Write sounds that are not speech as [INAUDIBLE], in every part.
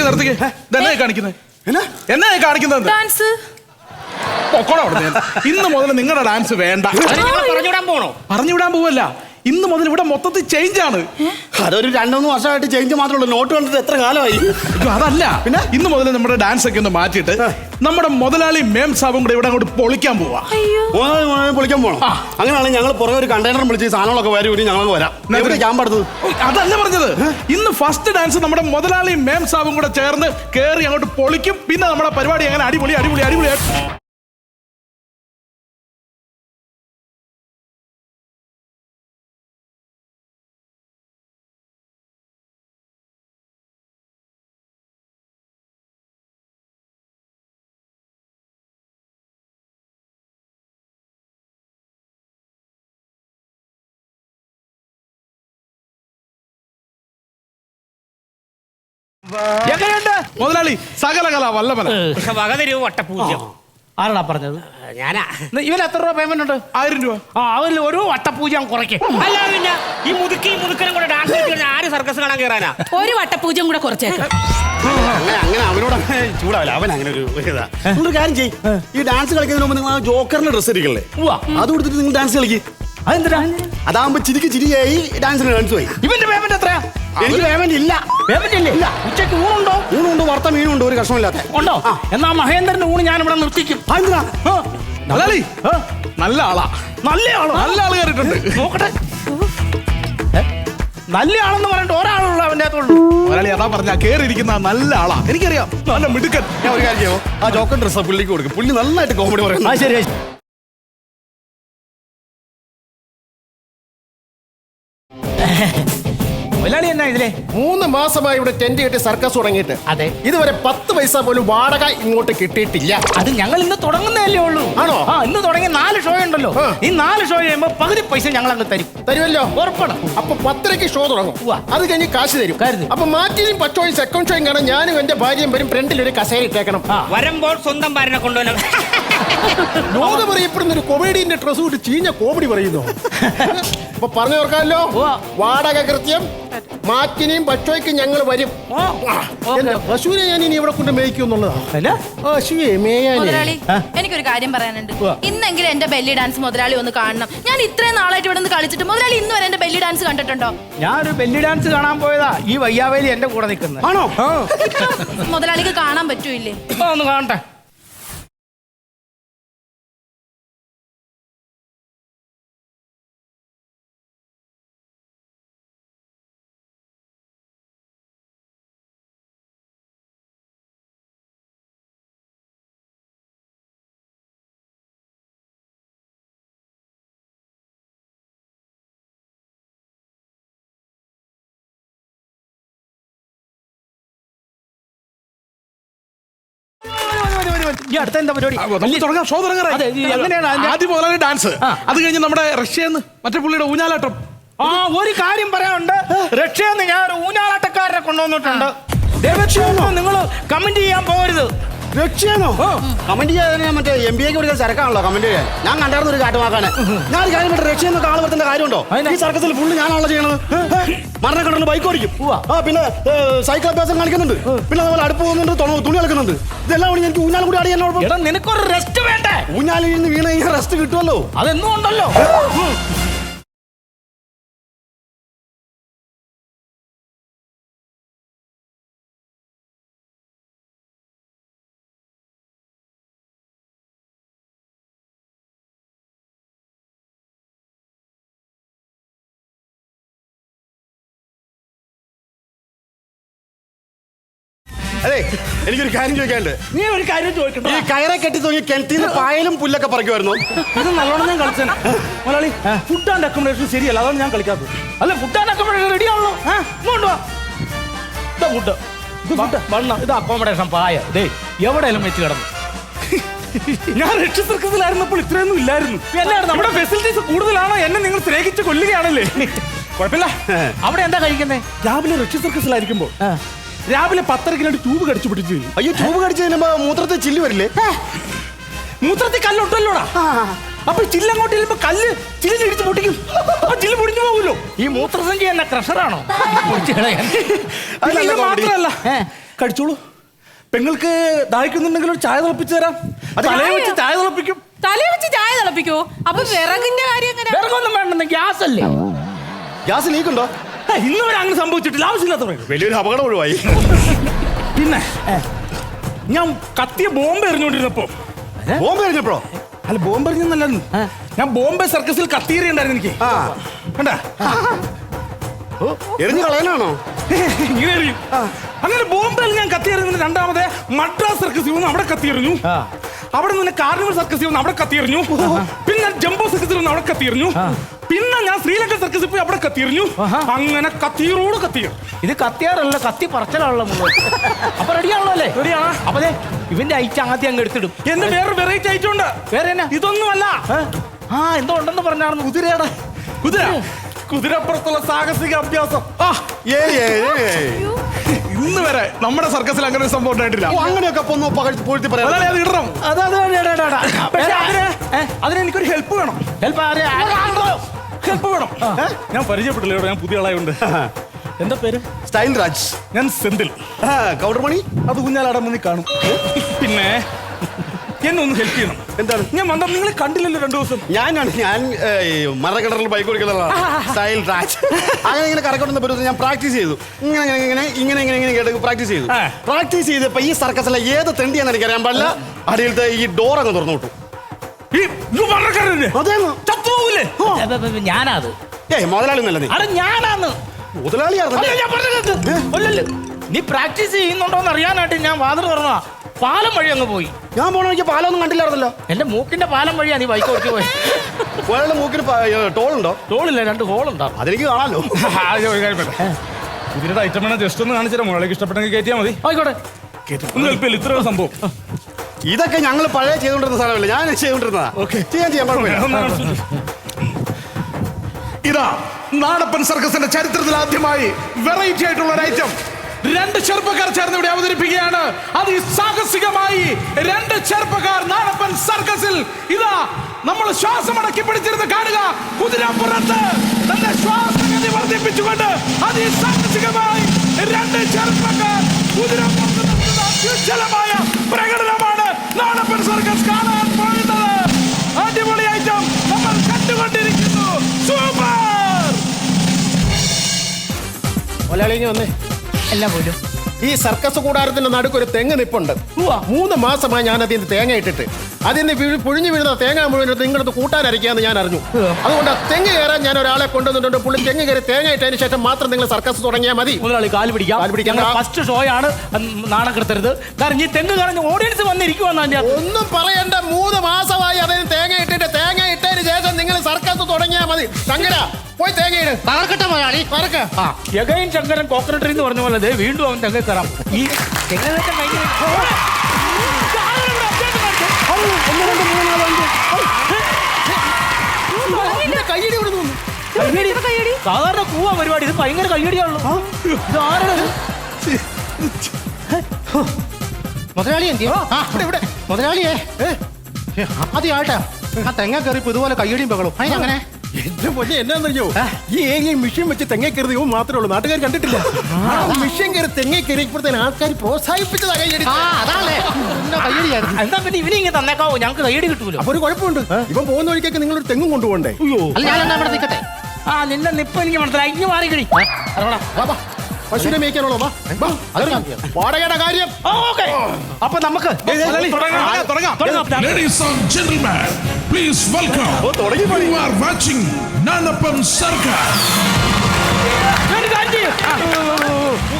നിർത്തിക്ക് നിർത്തിക്കേ. ഇതെന്നാ കാണിക്കുന്നത് എന്നാ എന്നാ? കാണിക്കുന്നത്? ഡാൻസ്. പൊക്കോണം. ഇന്ന് മുതൽ നിങ്ങളുടെ ഡാൻസ് വേണ്ട. പറഞ്ഞു വിടാൻ പറഞ്ഞുവിടാൻ പോണോ? പറഞ്ഞുവിടാൻ പോവല്ല. ഇന്ന് മുതൽ ഇവിടെ മൊത്തത്തിൽ ചേഞ്ച് ആണ്. അതൊരു രണ്ടു വർഷമായിട്ട് ചേഞ്ച് മാത്രമേ ഉള്ളൂ നോട്ട് കണ്ടിട്ട് എത്ര കാലമായി? അതല്ല. പിന്നെ? ഇന്ന് മുതൽ നമ്മുടെ ഡാൻസ് ഒക്കെ ഒന്ന് മാറ്റിയിട്ട് നമ്മുടെ മുതലാളി മേം സാബും കൂടെ ഇവിടെ അങ്ങോട്ട് പൊളിക്കാൻ പോവാ. പൊളിക്കാൻ പോകണം അങ്ങനെയാണെങ്കിൽ ഞങ്ങൾ പുറകെ ഒരു കണ്ടെയ്നർ വിളിച്ച് സാധനങ്ങളൊക്കെ വരും ഇനി ഞങ്ങൾ വരാം. ഞാൻ പറഞ്ഞത് അതല്ല പറഞ്ഞത്. ഇന്ന് ഫസ്റ്റ് ഡാൻസ് നമ്മുടെ മുതലാളി മേം സാബും കൂടെ ചേർന്ന് കയറി അങ്ങോട്ട് പൊളിക്കും. പിന്നെ നമ്മുടെ പരിപാടി അങ്ങനെ അടിപൊളി അടിപൊളി അടിപൊളി എങ്ങനെയുണ്ട്? മുതലാളി സകല കല വല്ലമല പക്ഷെ വക തരൂ വട്ടപ്പൂജ്യം ആരാടാ പറഞ്ഞത്? ഞാനാ. ഇവൻ എത്ര രൂപ പേയ്മെന്റ് ഉണ്ട്? ആയിരം രൂപ. ആ അവരിൽ ഒരു വട്ടപൂജ കുറയ്ക്കും. അല്ല പിന്നെ ഈ മുതുക്കി മുതുക്കനും കൂടെ ഡാൻസ് കളിച്ച് ആര് സർക്കസ് കാണാൻ കയറാനാ ഒരു വട്ടപൂജം കൂടെ കുറച്ചേക്കാം. അങ്ങനെ അങ്ങനെ അവനോട് അങ്ങനെ ചൂടാവില്ല. അവൻ അങ്ങനെ ഒരു ഇതാ. നിങ്ങളൊരു കാര്യം ചെയ്യ്. ഈ ഡാൻസ് കളിക്കുന്നതിന് മുമ്പ് നിങ്ങൾ ആ ജോക്കറിന്റെ ഡ്രസ്സ് ഇരിക്കല്ലേ. അത് കൊടുത്തിട്ട് നിങ്ങൾ ഡാൻസ് കളിക്ക്. അതെന്തിനാ? അതാകുമ്പോ ചിരിക്ക് ചിരിയായി ഡാൻസിന് ഡാൻസ് പോയി ഇവന്റെ പേയ്മെന്റ് എത്രയാ? എനിക്ക് പേയ്മെന്റ് ഇല്ല. പേയ്മെന്റ് ഇല്ലേ. ഇല്ല. ഉച്ചയ്ക്ക് ഊണുണ്ടോ? ഊണുണ്ട് വറുത്ത മീനുണ്ട് ഒരു കഷ്ണമില്ലാത്ത. ഉണ്ടോ? എന്നാ മഹേന്ദ്രന്റെ ഊണ് ഞാൻ ഇവിടെ നിർത്തിക്കും. ആ? ആ, മുതലാളി ആ, നല്ല ആളാ. നല്ല ആളോ? നല്ല ആൾ കയറിയിട്ടുണ്ട് നോക്കട്ടെ? നല്ല ആളെന്ന് പറഞ്ഞിട്ട് ഒരാളുള്ളൂ അവന്റെ അകത്തുള്ളൂ. മുതലാളി അതാ പറഞ്ഞ കേറിയിരിക്കുന്ന നല്ല ആളാ. എനിക്കറിയാം. നല്ല മിടുക്കൻ. ഞാൻ ഒരു കാര്യം ചെയ്യോ. ആ ജോക്കൻ ഡ്രസ്സ് പുള്ളിക്ക് കൊടുക്കും. പുള്ളി നന്നായിട്ട് കോമഡി ആ ശരി ശരി. ഇതിലെ മൂന്ന് മാസമായി ഇവിടെ ടെന്റ് കെട്ടി സർക്കസ് തുടങ്ങിയിട്ട്. അതെ. ഇതുവരെ പത്ത് പൈസ പോലും വാടക ഇങ്ങോട്ട് കിട്ടിയിട്ടില്ല. അത് ഞങ്ങൾ ഇന്ന് തുടങ്ങുന്നതല്ലേ ഉള്ളൂ. ആണോ? ആ ഇന്ന് തുടങ്ങിയ നാല് ഷോ ഉണ്ടല്ലോ. ഈ നാല് ഷോ കഴിയുമ്പോ പകുതി പൈസ ഞങ്ങൾ അങ്ങ് തരും. തരുമല്ലോ? ഉറപ്പാണ്. അപ്പൊ പത്തരയ്ക്ക് ഷോ തുടങ്ങും. ഉവ്വ. അത് കഴിഞ്ഞ് കാശ് തരും. കരുതി. അപ്പൊ മാറ്റിയും പച്ചോയും സെക്കൻഡ് ഷോയും കാണാൻ ഞാനും എന്റെ ഭാര്യയും വരും ഫ്രണ്ടിൽ ഒരു കസേര ഇട്ടേക്കണം. ആ. വരുമ്പോൾ സ്വന്തം ഭാര്യനെ കൊണ്ടുവരണം. [LAUGHS] ലോകം അറിയപ്പെടുന്ന ഒരു കൊമേഡിയന്റെ ഡ്രസ് വിട്ട് ചീഞ്ഞ കോമഡി പറയുന്നു. [LAUGHS] അപ്പൊ പറഞ്ഞു ഓർക്കാമല്ലോ വാടക കൃത്യം മാറ്റിനെയും പക്ഷോയ്ക്കും ഞങ്ങൾ വരും. ഓ, എന്റെ പശുവിനെ ഞാൻ ഇനി ഇവിടെ കൊണ്ട് മേയ്ക്കും എന്നുള്ളതാ? എന്നാ? പശുവെ മേയാനേ. മുതലാളി ആ? എനിക്കൊരു കാര്യം പറയാനുണ്ട്. ഉവ്വ. ഇന്നെങ്കിലും എന്റെ ബെല്ലി ഡാൻസ് മുതലാളി ഒന്ന് കാണണം. ഞാൻ ഇത്രയും നാളായിട്ട് ഇവിടെ നിന്ന് കളിച്ചിട്ട് മുതലാളി ഇന്ന് വരെ എന്റെ ബെല്ലി ഡാൻസ് കണ്ടിട്ടുണ്ടോ? ഒരു ബെല്ലി ഡാൻസ് കാണാൻ പോയതാ. ഈ വയ്യാവേലി എന്റെ കൂടെ നിൽക്കുന്നത് ആണോ? മുതലാളിക്ക് കാണാൻ പറ്റൂല്ലേ? ഒന്ന് കാണട്ടെ. ഈ അടുത്ത എന്താ പരിപാടി? തുടങ്ങാം. ഷോ അതെ, ആദ്യം ഡാൻസ്. അത് കഴിഞ്ഞ് നമ്മുടെ റഷ്യന്ന് മറ്റേ പുള്ളിയുടെ ഊഞ്ഞാലാട്ടം. ആ ഒരു കാര്യം പറയാനുണ്ട്. റഷ്യന്ന് ഞാൻ ഒരു ഊഞ്ഞാലാട്ടക്കാരനെ കൊണ്ടുവന്നിട്ടുണ്ട്. നിങ്ങൾ കമന്റ് ചെയ്യാൻ പോകരുത്. രക്ഷയാണോ കമന്റ് ചെയ്യാൻ മറ്റേ എം ബി എക്ക് പഠിക്കാൻ ചരക്കാണല്ലോ കമന്റ് ചെയ്യാൻ. ഞാൻ കണ്ടായിരുന്നു ഒരു കാട്ടുമാക്കാനെ ഞാൻ ഒരു കാര്യം മറ്റേ രക്ഷ എന്നൊക്കെ ആൾ വരുത്തേണ്ട കാര്യമുണ്ടോ? ഈ സർക്കസിൽ ഫുള്ള് ഞാനാണല്ലോ ചെയ്യണത്. മരണം കണ്ടു ബൈക്ക് ഓടിക്കും. ആ പിന്നെ സൈക്കിൾ അഭ്യാസം കാണിക്കുന്നുണ്ട്. പിന്നെ അതുപോലെ അടുപ്പ് പോകുന്നുണ്ട് തുണ- കളിക്കുന്നുണ്ട് ഇതെല്ലാം കൂടി എനിക്ക് ഊഞ്ഞാൽ കൂടി അടിയാൻ നിനക്കൊരു റെസ്റ്റ് വേണ്ടേ? ഊഞ്ഞാലിൽ നിന്ന് വീണ് റെസ്റ്റ് കിട്ടുമല്ലോ. അതെന്നും ഉണ്ടല്ലോ. അതെ എനിക്കൊരു കാര്യം ചോദിക്കാനുണ്ട്. നീ ഒരു കാര്യം ചോദിക്കണം ഈ കയറെ കെട്ടി തൂങ്ങി കിണറ്റിൽ നിന്ന് പായലും പുല്ലൊക്കെ പറിക്കുമായിരുന്നു. ഇത് നല്ലോണം ഞാൻ കളിച്ചു മലയാളി ഫുഡ് ആൻഡ് അക്കോമഡേഷൻ ശരിയല്ല അതാണ് ഞാൻ കളിക്കാത്തത്. അല്ല ഫുഡ് ആൻഡ് അക്കോമഡേഷൻ റെഡി ആണല്ലോ. ഇങ്ങോട്ട് വാ. ഇതാ ഫുഡ് ഇത് ഫുഡ് വണ്ണ ഇത് അക്കോമഡേഷൻ പായ. ദേ എവിടെയെങ്കിലും വെച്ച് കിടന്നു. ഞാൻ രക്ഷ സർക്കസിലായിരുന്നപ്പോൾ ഇത്രയൊന്നും ഇല്ലായിരുന്നു. എല്ലാവരും നമ്മുടെ ഫെസിലിറ്റീസ് കൂടുതലാണോ? എന്നെ നിങ്ങൾ സ്നേഹിച്ച് കൊല്ലുകയാണല്ലേ? കുഴപ്പമില്ല. അവിടെ എന്താ കഴിക്കുന്നത് രാവിലെ രക്ഷ സർക്കസിലായിരിക്കുമ്പോൾ രാവിലെ പത്തരക്കിനായിട്ട് ട്യൂബ് കടിച്ചു പിടിച്ചു. അയ്യോ ട്യൂബ് കടിച്ചതിന് കഴിയുമ്പോ മൂത്രത്തിൽ ചില്ല് വരില്ലേ? മൂത്രത്തിൽ കല്ലൊട്ടല്ലോടാ അപ്പൊ ചില്ലങ്ങോട്ട് ചെല്ലുമ്പോ കല്ല് ചില്ല് ഇടിച്ച് പൊട്ടിക്കും. അപ്പൊ ചില്ല് പൊടിഞ്ഞു പോകുമല്ലോ ഈ മൂത്രസഞ്ചി എന്ന ക്രഷറാണോ? ഇത് മാത്രല്ല മാത്രമല്ല. ഏ. പെങ്ങൾക്ക് ദാഹിക്കുന്നുണ്ടെങ്കിൽ ഒരു ചായ തിളപ്പിച്ചു തരാം. തലയെ വെച്ച് ചായ തിളപ്പിക്കും. തലേ വെച്ച് ചായ തിളപ്പിക്കോ? അപ്പൊ വിറകിന്റെ കാര്യം വിറകൊന്നും വേണ്ടെന്ന് ഗ്യാസ് അല്ലേ ഗ്യാസ് ലീക്ക് ഉണ്ടോ ഏ, [LAUGHS] ഇന്ന് വരെ അങ്ങനെ സംഭവിച്ചിട്ടില്ല. ആവശ്യമില്ലാത്ത പറയും. വലിയൊരു അപകടം ഒഴിവായി. പിന്നെ ഞാൻ കത്തിയ ബോംബ് എറിഞ്ഞോണ്ടിരുന്നപ്പോ. ബോംബ് എറിഞ്ഞപ്പോ? അല്ല ബോംബ് എറിഞ്ഞല്ല ഞാൻ ബോംബെ സർക്കസിൽ കത്തിയേറിയുണ്ടായിരുന്നു എനിക്ക്. ആ. കണ്ടാ? എറിഞ്ഞു കളയാനാണോ? ഇങ്ങനെ എറിയും. അങ്ങനെ ബോംബെയിൽ ഞാൻ കത്തിയെറിഞ്ഞു രണ്ടാമത് മദ്രാസ് സർക്കസിൽ നിന്ന് അവിടെ കത്തിയെറിഞ്ഞു. അവിടെ നിന്ന് കാർണിവൽ സർക്കസിൽ നിന്ന് അവിടെ കത്തിയെറിഞ്ഞു. പിന്നെ ജംബോ സർക്കസിൽ നിന്ന് അവിടെ കത്തിയെറിഞ്ഞു. പിന്നെ ഞാൻ ശ്രീലങ്ക സർക്കസിൽ പോയി അവിടെ കത്തിയിരുന്നു. അങ്ങനെ കത്തിയറോട് കത്തിയെറിഞ്ഞു ഇത് കത്തിയാറല്ല കത്തി പറച്ചലാണല്ലോ മുഴുവൻ അപ്പൊ റെഡിയാണല്ലോ അല്ലേ? റെഡിയാണോ? അപ്പൊ ദേ, ഇവന്റെ ഐറ്റം ആദ്യം അങ്ങ് എടുത്തിടും. എന്റെ വേറെ വെറൈറ്റി ആയിട്ടുണ്ട് വേറെ എന്നാ? ഇതൊന്നുമല്ല. ഏ? ആ എന്തോ ഉണ്ടെന്ന് പറഞ്ഞാണ് കുതിരയുടെ. കുതിര. കുതിരപ്പുറത്തുള്ള സാഹസിക അഭ്യാസം. ആ. ഏയ് ഏയ് ഏയ്. ഇന്ന് വരെ നമ്മുടെ സർക്കസിൽ അങ്ങനെ ഒരു സംഭവം ഉണ്ടായിട്ടില്ല. ഓ, അങ്ങനെയൊക്കെ അപ്പൊ ഒന്ന് പകഴ്ത്തി പൂഴ്ത്തി പറയാം. മുതലാളി അത് ഇടണം. അതാ പക്ഷേ അതിന് അതിന് എനിക്കൊരു ഹെൽപ്പ് വേണം. ഹെൽപ്പ് വേണം. ഏ? ഞാൻ പരിചയപ്പെട്ടില്ല ഇവിടെ ഞാൻ പുതിയ ആളായുണ്ട്. എന്താ പേര്? സ്റ്റൈൽ രാജ് ഞാൻ സെന്തിൽ. കൗണ്ടർ മണി അത് കുഞ്ഞാലാടെ മണി കാണും. പിന്നെ എന്നെ ഒന്ന് ഹെൽപ്പ് ചെയ്യണം. എന്താണ്? ഞാൻ വന്ന നിങ്ങളെ കണ്ടില്ലല്ലോ രണ്ടു ദിവസം. ഞാനാണ് ഞാൻ മറക്കടറിൽ ബൈക്ക് ഓടിക്കുന്ന സ്റ്റൈൽ രാജ് അങ്ങനെ ഇങ്ങനെ കറക്കൊണ്ടുന്ന പരുവത്തിൽ ഞാൻ പ്രാക്ടീസ് ചെയ്തു. ഇങ്ങനെ ഇങ്ങനെ ഇങ്ങനെ ഇങ്ങനെ ഇങ്ങനെ ഇങ്ങനെ കേട്ട് പ്രാക്ടീസ് ചെയ്തു. പ്രാക്ടീസ് ചെയ്തപ്പോ ഈ സർക്കസിലെ ഏത് തെണ്ടിയാന്ന് എനിക്കറിയാൻ പാടില്ല. അടിയിലത്തെ ഈ ഡോർ അങ്ങ് തുറന്നു വിട്ടു. ഈ അതേന്ന് ചത്തുപോകില്ലേ ഏയ് മുതലാളി അടെ ഞാനാന്ന്. ഞാൻ പറഞ്ഞത് അല്ലല്ല നീ പ്രാക്ടീസ് ചെയ്യുന്നുണ്ടോന്ന് അറിയാനായിട്ട് ഞാൻ വാതിൽ തുറന്നാ പാലം വഴി അങ്ങ് പോയി. ഞാൻ പോണ എനിക്ക് പാലൊന്നും കണ്ടില്ലായിരുന്നല്ലോ. എന്റെ മൂക്കിന്റെ പാലം വഴിയാ നീ ബൈക്ക് ഓടിച്ചു പോയി. ഒരാളുടെ മൂക്കിന് ടോൾ ടോളില്ല രണ്ട് ഹോളുണ്ടാവും അതെനിക്ക് കാണാലോ. ആ, ഇത് ഒരു കാര്യം പറയട്ടെ. കുതിരയുടെ ഐറ്റം വേണം ജസ്റ്റ് ഒന്ന് കാണിച്ചാൽ മുകളിലേക്ക് ഇഷ്ടപ്പെട്ടെങ്കിൽ കയറ്റിയാൽ മതി. ആയിക്കോട്ടെ. ഇത്രയും ഇത്ര സംഭവം. ഇതൊക്കെ ഞങ്ങൾ പഴയ ചെയ്തുകൊണ്ടിരുന്ന സാധനമല്ല? ഞാൻ ചെയ്തുകൊണ്ടിരുന്നതാ. ചെയ്യാൻ ചെയ്യാൻ കുഴപ്പമില്ല. ഇതാ നാടപ്പൻ സർക്കസിന്റെ ചരിത്രത്തിൽ ആദ്യമായി വെറൈറ്റി ആയിട്ടുള്ള ഒരു ഐറ്റം രണ്ട് ചെറുപ്പക്കാർ ചേർന്ന് ഇവിടെ അവതരിപ്പിക്കുകയാണ്. അത് സാഹസികമായി രണ്ട് ചെറുപ്പക്കാർ നാടപ്പൻ സർക്കസിൽ. ഇതാ നമ്മൾ ശ്വാസം അടക്കി പിടിച്ചിരുന്ന് കാണുക. കുതിരപ്പുറത്ത് തന്റെ ശ്വാസഗതി വർദ്ധിപ്പിച്ചുകൊണ്ട് അതിസാഹസികമായി രണ്ട് ചെറുപ്പക്കാർ കുതിരപ്പുറത്ത് നടത്തുന്ന മലയാളി വന്നേ. എല്ലാം പോലും. ഈ സർക്കസ് കൂടാരത്തിന്റെ നടുക്ക് ഒരു തെങ്ങ് നിപ്പുണ്ട്. മൂന്ന് മാസമായി ഞാൻ അതിന് തേങ്ങ ഇട്ടിട്ട്. അതിന് പുഴിഞ്ഞു വീഴുന്ന തേങ്ങ മുഴുവൻ നിങ്ങളത് കൂട്ടാനരയ്ക്കാന്ന് ഞാൻ അറിഞ്ഞു. അതുകൊണ്ട് ആ തെങ്ങ് കയറാൻ ഞാൻ ഒരാളെ കൊണ്ടുവന്നിട്ടുണ്ട്. പുള്ളി തെങ്ങ് കയറി തേങ്ങ ഇട്ടതിന് ശേഷം മാത്രം നിങ്ങൾ സർക്കസ് തുടങ്ങിയാൽ മതി. മുതലാളി കാൽ പിടിക്കാം. പിടിക്കാം. ഫസ്റ്റ് ഷോ ആണ്. ഉം, നാണം കെടുത്തരുത്. കാരണം ഈ തെങ്ങ് കാണുന്ന ഓഡിയൻസ് വന്നിരിക്കുവാന്നാ ഒന്നും പറയണ്ട. മൂന്ന് മാസമായി അതിന് തേങ്ങ നിങ്ങൾ സർക്കസ് തുടങ്ങിയാൽ മതി. ശങ്കര പോയി തേങ്ങ ഇട്. തകർക്കട്ടെ മലയാളി പറക്ക. എഗൈൻ ശങ്കരൻ കോക്കനട്ടറി എന്ന് പറഞ്ഞ പോലെ ദേ വീണ്ടും അവൻ തെങ്ങ കയറാം. ഈ തെങ്ങ് കഴിഞ്ഞ് കയ്യടി കൊടുക്കുന്നു കയ്യടി. സാധാരണ കൂവാ പരിപാടി ഇത് ഭയങ്കര കയ്യടിയാണല്ലോ ഇത് ആരുടെ മുതലാളി എന്തിയോ? ഇവിടെ ഇവിടെ. മുതലാളിയേ? ആദ്യമായിട്ടാ. ആ തെങ്ങ കയറിപ്പോ ഇതുപോലെ കയ്യടിയും ബഹളും അതിനങ്ങനെ എന്റെ പൊന്നെ എന്നാന്നറിയോ? ഈ ഏരിയ മിഷൻ വെച്ച് തെങ്ങ കയറി ഇവൻ മാത്രമേ ഉള്ളൂ. നാട്ടുകാർ കണ്ടിട്ടില്ല. ആ. മിഷൻ കയറി തെങ്ങ കയറിയപ്പോഴത്തേന് ആൾക്കാർ പ്രോത്സാഹിപ്പിച്ചതാ കയ്യടി. അതാണല്ലേ. കയ്യടിയായിരുന്നു. എന്താ പിന്നെ ഇവനെ ഇങ്ങനെ തന്നേക്കാവോ? ഞങ്ങൾക്ക് കയ്യടി കിട്ടൂല? അപ്പൊ ഒരു കുഴപ്പമുണ്ട്. ഇവൻ പോകുന്ന വഴിക്കൊക്കെ നിങ്ങളൊരു തെങ്ങും കൊണ്ടുപോകണ്ടേ? അല്ല ഞാൻ അവിടെ നിൽക്കട്ടെ ആ നിന്റെ നിപ്പ് എനിക്ക് മനസ്സിലായി. ഇനി മാറി കഴി. പശുവിനെ മേയ്ക്കാനുള്ളോ. വാടകയുടെ കാര്യം. ഓക്കെ. അപ്പൊ നമുക്ക് തുടങ്ങാം തുടങ്ങാം തുടങ്ങാം Ladies and gentlemen, please welcome. You are watching Nanapam Circus. ഒരു കാര്യം ചെയ്യ്. ആ.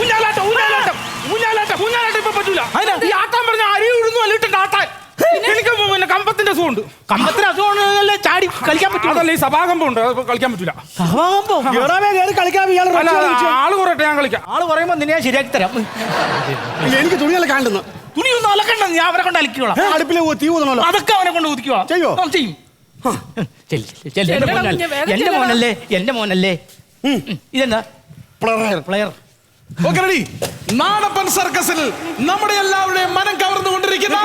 ഊഞ്ഞാലാട്ടം ഊഞ്ഞാലാട്ടം ഊഞ്ഞാലാട്ടം ഊഞ്ഞാലാട്ടം ഇപ്പൊ പറ്റൂല ഈ ആട്ടാൻ പറഞ്ഞ അരി ഉഴുന്നു അല്ലിട്ടുണ്ട് ആട്ടാൻ എനിക്ക് പിന്നെ കമ്പത്തിന്റെ അസുഖമുണ്ട്. കമ്പത്തിന് അസുഖമാണല്ലേ ചാടി കളിക്കാൻ പറ്റില്ല അതല്ല ഈ സഭാകമ്പം ഉണ്ട് അത് കളിക്കാൻ പറ്റൂല. കളിക്കാൻ ഇയാൾ അല്ല അല്ല, ആൾ കുറയട്ടെ ഞാൻ കളിക്കാം. ആൾ പറയുമ്പോ നിന്നെ ഞാൻ ശരിയാക്കി തരാം. എനിക്ക് തുണിയല്ല കാണുന്നു തുണിയൊന്നും അലക്കണ്ട ഞാൻ അവരെ കൊണ്ട് അലക്കിക്കോളാം. അടുപ്പിലെ തീ ഊതണല്ലോ അതൊക്കെ അവനെ കൊണ്ട് ഒതുക്കുക ചെയ്യോ? ചെയ്യും. ചെല്ല്, ചെല്ല്, ചെല്ല്. എന്റെ മോനല്ലേ? എന്റെ മോനല്ലേ? എന്റെ മോനല്ലേ? ഉം. ഇതെന്താ? പ്ലെയർ പ്ലെയർ നാടപ്പൻ സർക്കസിൽ നമ്മുടെ എല്ലാവരുടെയും മനം കവർന്നു കൊണ്ടിരിക്കുന്ന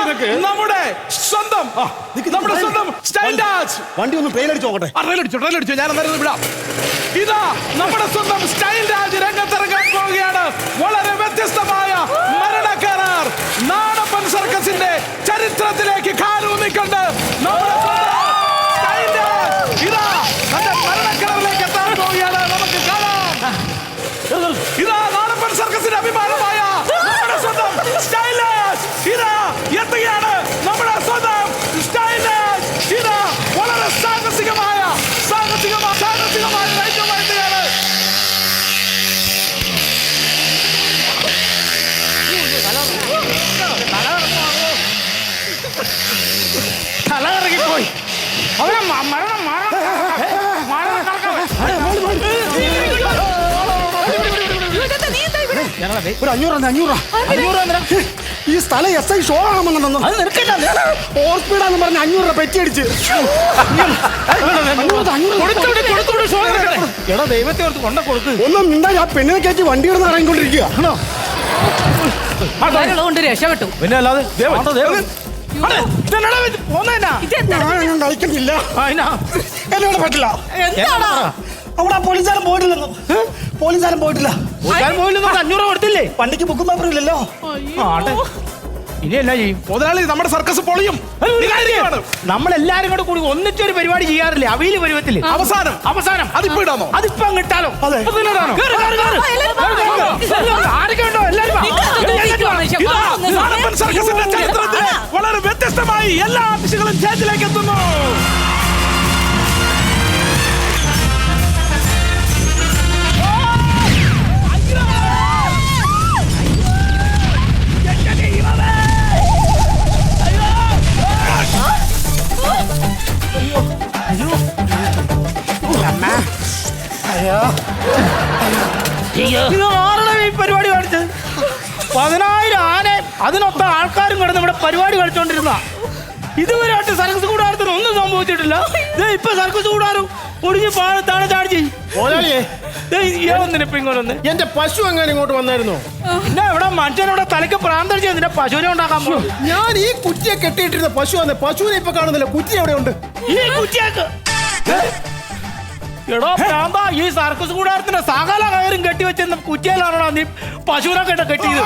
നമ്മുടെ സ്വന്തം നമ്മുടെ സ്വന്തം സ്റ്റൈൽഡാജ് വണ്ടി ഒന്ന് ട്രെയിൽ അടിച്ചു നോക്കട്ടെ. ട്രെയിൽ അടിച്ചു ട്രെയിൽ അടിച്ചു ഞാൻ അന്നേരം വിടാം. ഇതാ നമ്മുടെ സ്വന്തം സ്റ്റൈൽഡാജ് രംഗത്തിറങ്ങാൻ പോവുകയാണ്. വളരെ വ്യത്യസ്തമായ മരണക്കരാർ നാടപ്പൻ സർക്കസിന്റെ ചരിത്രത്തിലേക്ക് കാലൂന്നിക്കൊണ്ട് ഒരു അഞ്ഞൂറ് അഞ്ഞൂറ്. അഞ്ഞൂറ്? ഈ സ്ഥലം എസ് ഐ ഷോ ആണെന്നു അത് നിനക്കല്ല ഹോസ്പിറ്റലാന്ന് പറഞ്ഞ അഞ്ഞൂറ് രൂപ പെറ്റിയടിച്ച്. എടാ ദൈവത്തെ ഓർത്ത് കൊണ്ട കൊടുക്ക്. ഒന്നും മിണ്ടാ ഞാൻ പെണ്ണിനെ കയറ്റി വണ്ടി ഇടുന്ന ഇറങ്ങിക്കൊണ്ടിരിക്കുക പിള്ളേരുള്ളത് കൊണ്ട് രക്ഷപ്പെട്ടു. പിന്നെ അല്ലാതെ കളിക്കുന്നില്ല? എന്നോട് പറ്റില്ല. അവിടെ പോലീസുകാരൻ പോയിട്ടില്ലെന്നു. പോലീസുകാരൻ പോയിട്ടില്ല. ഞാൻ പോയില്ലെന്ന് അഞ്ഞൂറ് കൊടുത്തില്ലേ? പണ്ടിക്ക് ബുക്കും പേപ്പറും ഇല്ലല്ലോ. ആട്ടെ. ഇനി എന്നാ ചെയ്യും? മുതലാളി നമ്മുടെ സർക്കസ് പൊളിയും. നമ്മളെല്ലാരും കൂടെ കൂടി ഒന്നിച്ചൊരു പരിപാടി ചെയ്യാറില്ലേ? അവയിൽ പരുവത്തിൽ. അവസാനം. അവസാനം. അതിപ്പോ ഇടാമോ? അതിപ്പോ. ഇതാ, നാടപ്പൻ സർക്കസിന്റെ ചരിത്രത്തിൽ വളരെ വ്യത്യസ്തമായി എല്ലാ ആവശ്യങ്ങളും ചേച്ചിലേക്ക് എത്തുന്നു. ഈ പരിപാടി കാണിച്ചത് പതിനായിരം ആന അതിനൊത്ത ആൾക്കാരും കിടന്ന് ഇവിടെ പരിപാടി കളിച്ചോണ്ടിരുന്ന. ഇതുവരെയായിട്ട് സർക്കസ് കൂടാരത്തിന് ഒന്നും സംഭവിച്ചിട്ടില്ല. ഇപ്പൊ സർക്കസ് കൂടാരം ഒടിഞ്ഞ് പാഴത്താണ് ചാടിച്ച്. ഇങ്ങോട്ടൊന്ന് എന്റെ പശു എങ്ങനെ ഇങ്ങോട്ട് വന്നായിരുന്നോ? പിന്നെ ഇവിടെ മനുഷ്യനോടെ തലയ്ക്ക് പ്രാന്തടിച്ച് നിന്റെ പശുവിനെ ഉണ്ടാക്കാൻ പോകും ഞാൻ ഈ കുറ്റിയെ കെട്ടിയിട്ടിരുന്ന പശു വന്ന് പശുവിനെ ഇപ്പൊ കാണുന്നില്ല. കുറ്റി എവിടെയുണ്ട്? ഈ കുറ്റിയാക്ക്. എടോ പ്രാന്ത ഈ സർക്കസ് കൂടാരത്തിന്റെ സകല കയറും കെട്ടിവെച്ചിരുന്ന കുറ്റിയിലാണോ നീ പശുവിനെ കെട്ട കെട്ടിയത്?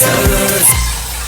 Yes.